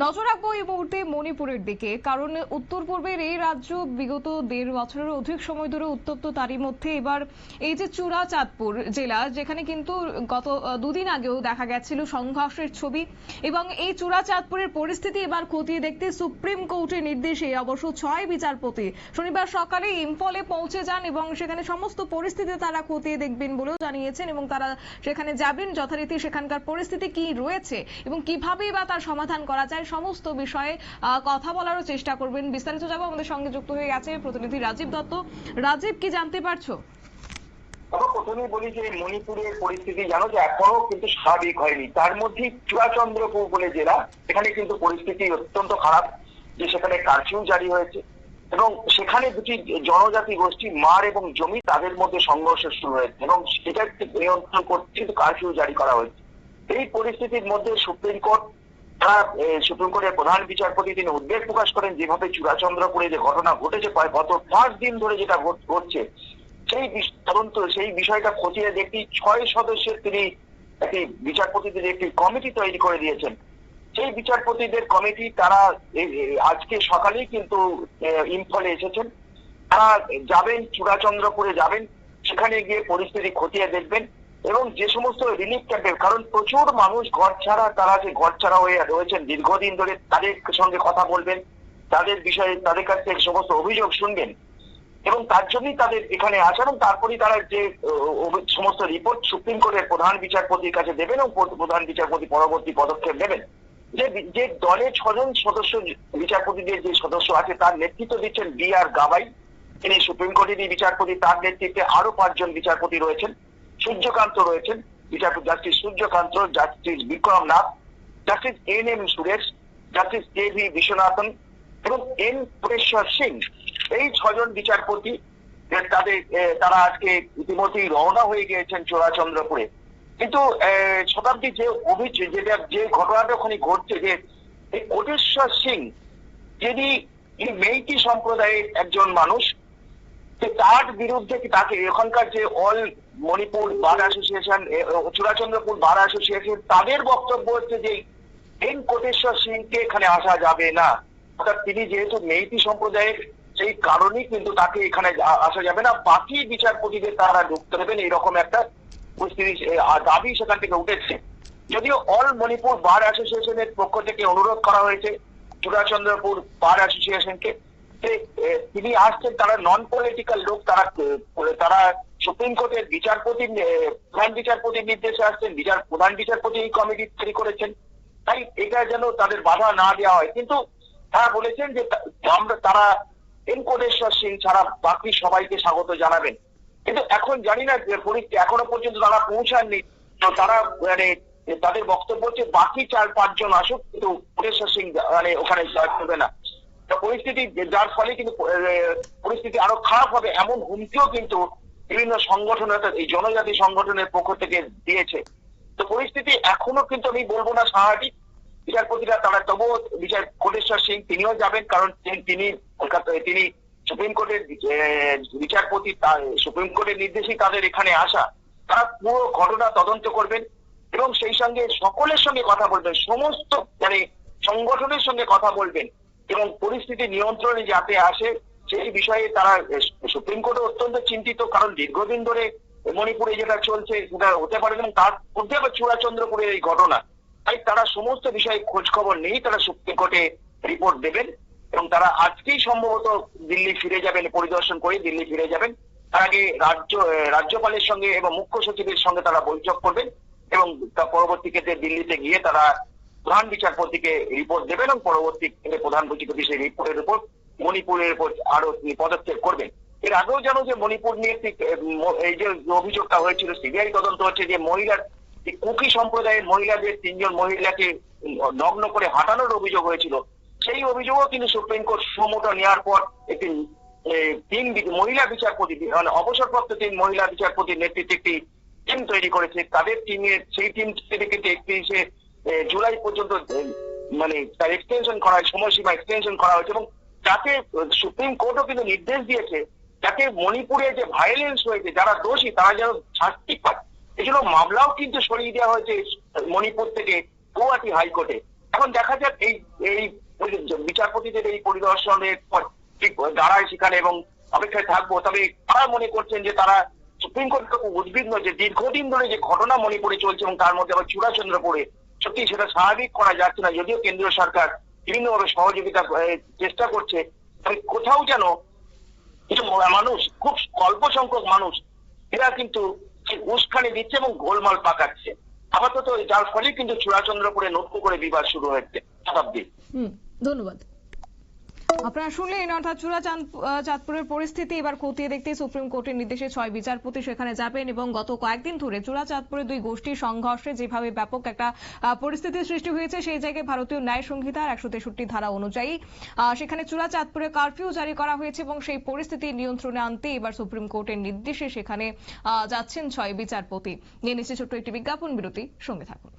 নজর রাখব এই মুহূর্তে মণিপুরের দিকে, কারণ উত্তর পূর্বের এই রাজ্য বিগত দেড় বছরের অধিক সময় ধরে উত্তপ্ত তারই মধ্যে। এবার এই যে চূড়াচাঁদপুর জেলা, যেখানে কিন্তু গত দুদিন আগেও দেখা গেছিল সংঘর্ষের ছবি এবং এই চূড়াচাঁদপুরের পরিস্থিতি এবার খতিয়ে দেখতে সুপ্রিম কোর্টের নির্দেশে অবশ্য ছয় বিচারপতি শনিবার সকালে ইম্ফলে পৌঁছে যান এবং সেখানে সমস্ত পরিস্থিতি তারা খতিয়ে দেখবেন বলেও জানিয়েছেন এবং তারা সেখানে যাবেন, যথারীতি সেখানকার পরিস্থিতি কি রয়েছে এবং কীভাবে বা তার সমাধান করা যায় সমস্ত বিষয়ে কথা বলারও চেষ্টা করবেন। বিস্তারিত যাব, আমাদের সঙ্গে যুক্ত হয়ে গেছে প্রতিনিধি রাজীব দত্ত। রাজীব, কি জানতে পারছ? তবে প্রথমেই বলি যে মণিপুরের পরিস্থিতি জানো যে এখনও কিন্তু স্বাভাবিক হয়নি। তার মধ্যে চূড়াচন্দ্রপুর বলে জেলা সেখানে কিন্তু পরিস্থিতি অত্যন্ত খারাপ যে সেখানে কারফিউ জারি হয়েছে এবং সেখানে দুটি জনজাতি গোষ্ঠী, মার এবং জমি, তাদের মধ্যে সংঘর্ষ শুরু হয়েছে এবং সেটাকে নিয়ন্ত্রণ করতে কিন্তু কারফিউ জারি করা হয়েছে। এই পরিস্থিতির মধ্যে সুপ্রিম কোর্ট তারা সুপ্রিম কোর্টের প্রধান বিচারপতি তিনি উদ্বেগ প্রকাশ করেন যেভাবে চূড়াচন্দ্রপুরে যে ঘটনা ঘটেছে গত পাঁচ দিন ধরে যেটা ঘটছে, সেই তদন্ত, সেই বিষয়টা খতিয়ে দেখি ছয় সদস্যের তিনি একটি বিচারপতিদের একটি কমিটি তৈরি করে দিয়েছেন। সেই বিচারপতিদের কমিটি তারা আজকে সকালেই কিন্তু ইম্ফলে এসেছেন। তারা যাবেন, চূড়াচন্দ্রপুরে যাবেন, সেখানে গিয়ে পরিস্থিতি খতিয়ে দেখবেন। এবং যে সমস্ত রিলিফ ক্যাম্পের কারণ প্রচুর মানুষ ঘর ছাড়া, তারা যে ঘর ছাড়া হয়ে রয়েছেন, দীর্ঘদিন ধরে তাদের সঙ্গে কথা বলবেন, তাদের বিষয়ে, তাদের কাছ থেকে সমস্ত অভিযোগ শুনবেন, এবং তার জন্যই তাদের এখানে আসা এবং তারপরেই তারা যে সমস্ত রিপোর্ট সুপ্রিম কোর্টের প্রধান বিচারপতির কাছে দেবেন এবং প্রধান বিচারপতি পরবর্তী পদক্ষেপ নেবেন। যে যে দলে ছজন সদস্য বিচারপতিদের যে সদস্য আছে, তার নেতৃত্ব দিচ্ছেন বি আর গাবাই তিনি সুপ্রিম কোর্টেরই বিচারপতি, তার নেতৃত্বে আরও পাঁচজন বিচারপতি রয়েছেন। সূর্যকান্ত রয়েছেন। বিচারপতি justice Suryakant, justice Vikram Nath, justice N M Suresh, justice K V Viswanathan এবং এন পুরেশ্বর সিং। এই ছজন বিচারপতি তাদের তারা আজকে ইতিমধ্যেই রওনা হয়ে গিয়েছেন চোরাচন্দ্রপুরে। কিন্তু শতাব্দী যে অভিযোগ যেটা যে ঘটনাটা ওখানে ঘটছে যে, এই কোটেশ্বর সিং, যিনি এই মেইটি সম্প্রদায়ের একজন মানুষ তার বিরুদ্ধে কি তাকে এখানকার যে all Manipur bar association Churachandpur bar association তাদের বক্তব্য হচ্ছে যে এন কোটেশ্বর সিংকে এখানে আসা যাবে না। অর্থাৎ তিনি যেহেতু মেইতি সম্প্রদায়ের, সেই কারণেই কিন্তু তাকে এখানে আসা যাবে না। বাকি বিচারপতিদের তারা ঢুকতে দেবেন এইরকম একটা পরিস্থিতি দাবি সেখান থেকে উঠেছে। যদিও অল মণিপুর বার অ্যাসোসিয়েশনের পক্ষ থেকে অনুরোধ করা হয়েছে চূড়াচন্দ্রপুর বার অ্যাসোসিয়েশনকে তিনি আসছেন, তারা নন পলিটিক্যাল লোক, তারা তারা সুপ্রিম কোর্টের বিচারপতি প্রধান বিচারপতির নির্দেশে আসছেন, বিচার, প্রধান বিচারপতি এই কমিটি তৈরি করেছেন। তাই এটা যেন তাদের বাধা না দেওয়া হয়। কিন্তু তারা বলেছেন যে আমরা, তারা এন কোটেশ্বর সিং ছাড়া বাকি সবাইকে স্বাগত জানাবেন। কিন্তু এখন জানি না পরিস্থিতি এখনও পর্যন্ত তারা পৌঁছাননি। তো তারা মানে তাদের বক্তব্য হচ্ছে, বাকি চার, পাঁচজন আসুক, কিন্তু কোটেশ্বর সিং মানে ওখানে যাবে না। তো পরিস্থিতি যার ফলে কিন্তু পরিস্থিতি আরও খারাপ হবে এমন হুমকিও কিন্তু বিভিন্ন সংগঠন অর্থাৎ এই জনজাতি সংগঠনের পক্ষ থেকে দিয়েছে। তো পরিস্থিতি এখনও কিন্তু আমি বলব না স্বাভাবিক বিচারপতিরা তারা তবুও বিচার কোটেশ্বর সিং তিনিও যাবেন কারণ তিনি- কলকাতায় তিনি সুপ্রিম কোর্টের বিচারপতি সুপ্রিম কোর্টের নির্দেশেই তাদের এখানে আসা। তারা পুরো ঘটনা তদন্ত করবেন এবং সেই সঙ্গে সকলের সঙ্গে কথা বলবেন, সমস্ত মানে সংগঠনের সঙ্গে কথা বলবেন। এবং পরিস্থিতি নিয়ন্ত্রণে যাতে আসে, সেই বিষয়ে তারা সুপ্রিম কোর্টে অত্যন্ত চিন্তিত, কারণ দীর্ঘদিন ধরে মণিপুরে যেটা চলছে, সেটা হতে পারে এবং তার মধ্যে আবার চূড়াচন্দ্রপুরের এই ঘটনা। তাই তারা সমস্ত বিষয়ে খোঁজ খবর নেই তারা সুপ্রিম কোর্টে রিপোর্ট দেবেন এবং তারা আজকেই সম্ভবত দিল্লি ফিরে যাবেন, পরিদর্শন করে দিল্লি ফিরে যাবেন। তার আগে রাজ্য রাজ্যপালের সঙ্গে এবং মুখ্য সচিবের সঙ্গে তারা বৈঠক করবেন এবং পরবর্তী ক্ষেত্রে দিল্লিতে গিয়ে তারা প্রধান বিচারপতিকে রিপোর্ট দেবেন এবং পরবর্তী প্রধান বিচারপতি সেই রিপোর্টের উপর মণিপুরের উপর আরও তিনি পদক্ষেপ করবেন। এর আগেও জানো যে মণিপুর নিয়ে একটি এই যে অভিযোগটা হয়েছিল সিবিআই তদন্ত হচ্ছে যে মহিলার কুকি সম্প্রদায়ের মহিলাদের তিনজন মহিলাকে নগ্ন করে হাঁটানোর অভিযোগ হয়েছিল। সেই অভিযোগও কিন্তু সুপ্রিম কোর্ট সুমোটো নেওয়ার পর একটি তিন মহিলা বিচারপতি মানে অবসরপ্রাপ্ত তিন মহিলা বিচারপতির নেতৃত্বে একটি টিম তৈরি করেছে। তাদের টিমের সেই টিম থেকে কিন্তু একত্রিশে এ, জুলাই পর্যন্ত মানে তার এক্সটেনশন করা হয় সময়সীমা এক্সটেনশন করা হয়েছে এবং তাতে সুপ্রিম কোর্টও কিন্তু নির্দেশ দিয়েছে যাতে মণিপুরে যে ভায়োলেন্স হয়েছে যারা দোষী, তারা যেন শাস্তি পায়। এই জন্য মামলাও কিন্তু সরিয়ে দেওয়া হয়েছে মণিপুর থেকে গৌহাটি হাইকোর্টে। এখন দেখা যাক এই এই বিচারপতিদের এই পরিদর্শনের পর ঠিক দাঁড়ায় সেখানে এবং অপেক্ষায় থাকব। তবে তারা মনে করছেন যে তারা সুপ্রিম কোর্ট খুব উদ্বিগ্ন যে দীর্ঘদিন ধরে যে ঘটনা মণিপুরে চলছে এবং তার মধ্যে আবার চূড়াচন্দ্রপুরে সত্যি সেটা স্বাভাবিক করা যাচ্ছে না। যদিও কেন্দ্রীয় সরকার বিভিন্নভাবে সহযোগিতা চেষ্টা করছে, তবে কোথাও যেন কিছু মানুষ, খুব অল্প সংখ্যক মানুষ, এরা কিন্তু উস্কানি দিচ্ছে এবং গোলমাল পাকাচ্ছে। আপাতত যার ফলে কিন্তু চূড়াচন্দ্রপুরে নতুন করে বিবাদ শুরু হয়েছে শতাব্দী ধন্যবাদ। আপনারা শুনলেন অর্থাৎ চূড়া চাঁদপুরের পরিস্থিতি। এবার খতিয়ে দেখতে সুপ্রিম কোর্টের নির্দেশে ছয় বিচারপতি সেখানে যাবেন এবং গত কয়েকদিন ধরে চূড়া চাঁদপুরে দুই গোষ্ঠীর সংঘর্ষে যেভাবে ব্যাপক একটা আহ, পরিস্থিতির সৃষ্টি হয়েছে সেই জায়গায় ভারতীয় ন্যায় সংহিতার একশো তেষট্টি ধারা অনুযায়ী সেখানে চূড়া চাঁদপুরে কারফিউ জারি করা হয়েছে এবং সেই পরিস্থিতি নিয়ন্ত্রণে আনতে এবার সুপ্রিম কোর্টের নির্দেশে সেখানে যাচ্ছেন ছয় বিচারপতি। নিয়ে নিচ্ছে ছোট্ট একটি বিজ্ঞাপন বিরতি সঙ্গে থাকুন।